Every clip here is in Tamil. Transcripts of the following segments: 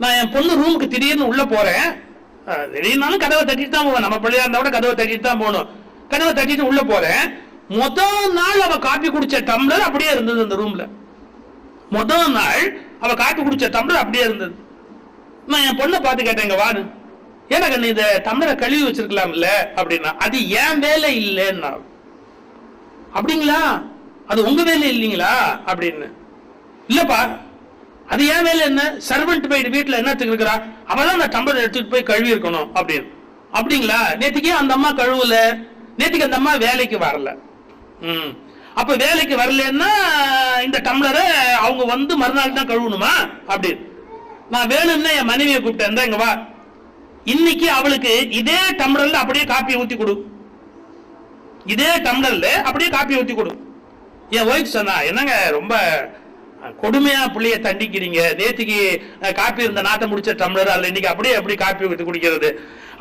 நான் என் பொண்ணு ரூமுக்கு திடீர்னு உள்ள போறேன். திடீர்னாலும் கதவை தட்டிட்டு தான் போவேன். நம்ம பிள்ளையா இருந்தா கூட கதவை தட்டிட்டு தான் போகணும். கதவை தட்டிட்டு உள்ள போறேன். மொதல் நாள் அவ காப்பி குடிச்ச டம்ளர் அப்படியே இருந்தது அந்த ரூம்ல முதல் நாள் அவ காப்பி குடிச்ச டம்ளர் அப்படியே இருந்தது. நான் என் பொண்ணை பார்த்து கேட்டேன் இங்க வாடு ஏன்னா கண்ணு இந்த டம்ளரை கழுவி வச்சிருக்கலாம்ல? அப்படின்னா அது என் வேலை இல்லைன்னா. அப்படிங்களா? அது உங்க வேலை இல்லைங்களா? அப்படின்னு. இல்லப்பா அது ஏன் வேலை என்ன? சர்வெண்ட் போயிட்டு வீட்டில் என்னத்துக்கு இருக்கிறா? அவதான் அந்த டம்ளர் எடுத்துட்டு போய் கழுவி இருக்கணும் அப்படின்னு. அப்படிங்களா? நேற்றுக்கே அந்த அம்மா கழுவல. நேற்றுக்கு அந்த அம்மா வேலைக்கு வரல. ம். அப்போ வேலைக்கு வரலன்னா இந்த டம்ளரை அவங்க வந்து மறுநாள் தான் கழுவணுமா? அப்படின்னு. நான் வேணும்னா என் மனைவியை கூப்பிட்டேன். இங்க வா. இன்னைக்கு அவளுக்கு இதே டம்ளர்ல அப்படியே காப்பி ஊத்தி கொடு. இதே டம்ளர்ல அப்படியே காப்பி ஊத்தி கொடு. என் ஒய்ஃப் சொன்னா என்னங்க ரொம்ப கொடுமையா பிள்ளைய தண்டிக்கிறீங்க. நேத்திக்கு காப்பி இருந்த நாட்டை முடிச்ச டம்ளர் அல்ல இன்னைக்கு அப்படியே எப்படி காப்பி ஊற்றி குடிக்கிறது?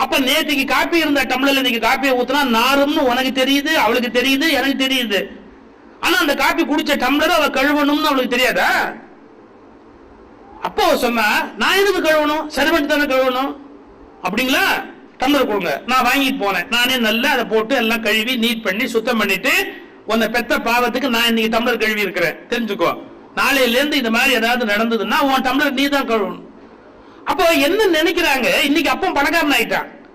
அப்ப நேத்திக்கு காப்பி இருந்த டம்ளர்ல இன்னைக்கு காப்பியை ஊத்துனா நாரும்னு உனக்கு தெரியுது அவளுக்கு தெரியுது எனக்கு தெரியுது. ஆனா அந்த காப்பி குடிச்ச டம்ளர் அவ கழுவணும்னு அவளுக்கு தெரியாதா? அப்போ சொன்ன நான் எதுக்கு கழுவணும்? சர்வெண்ட் தானே கழுவணும்? அப்படிங்களா? டம்ளர் கொடுங்க. நான் வாங்கிட்டு போனேன். நானே நல்லா அதை போட்டு எல்லாம் கழுவி நீட் பண்ணி சுத்தம் பண்ணிட்டு உன்னை பெத்த பாவத்துக்கு நான் இன்னைக்கு டம்ளர் கழுவி இருக்கிறேன் தெரிஞ்சுக்கோ. நாளையிலேருந்து இது இந்த மாதிரி ஏதாவது நடந்ததுன்னா உன் டம்ளர் நீ தான் கழுவணும். அப்போ என்ன நினைக்கிறாங்க? இன்னைக்கு அப்போ பணக்காரன் ஆயிட்டான்.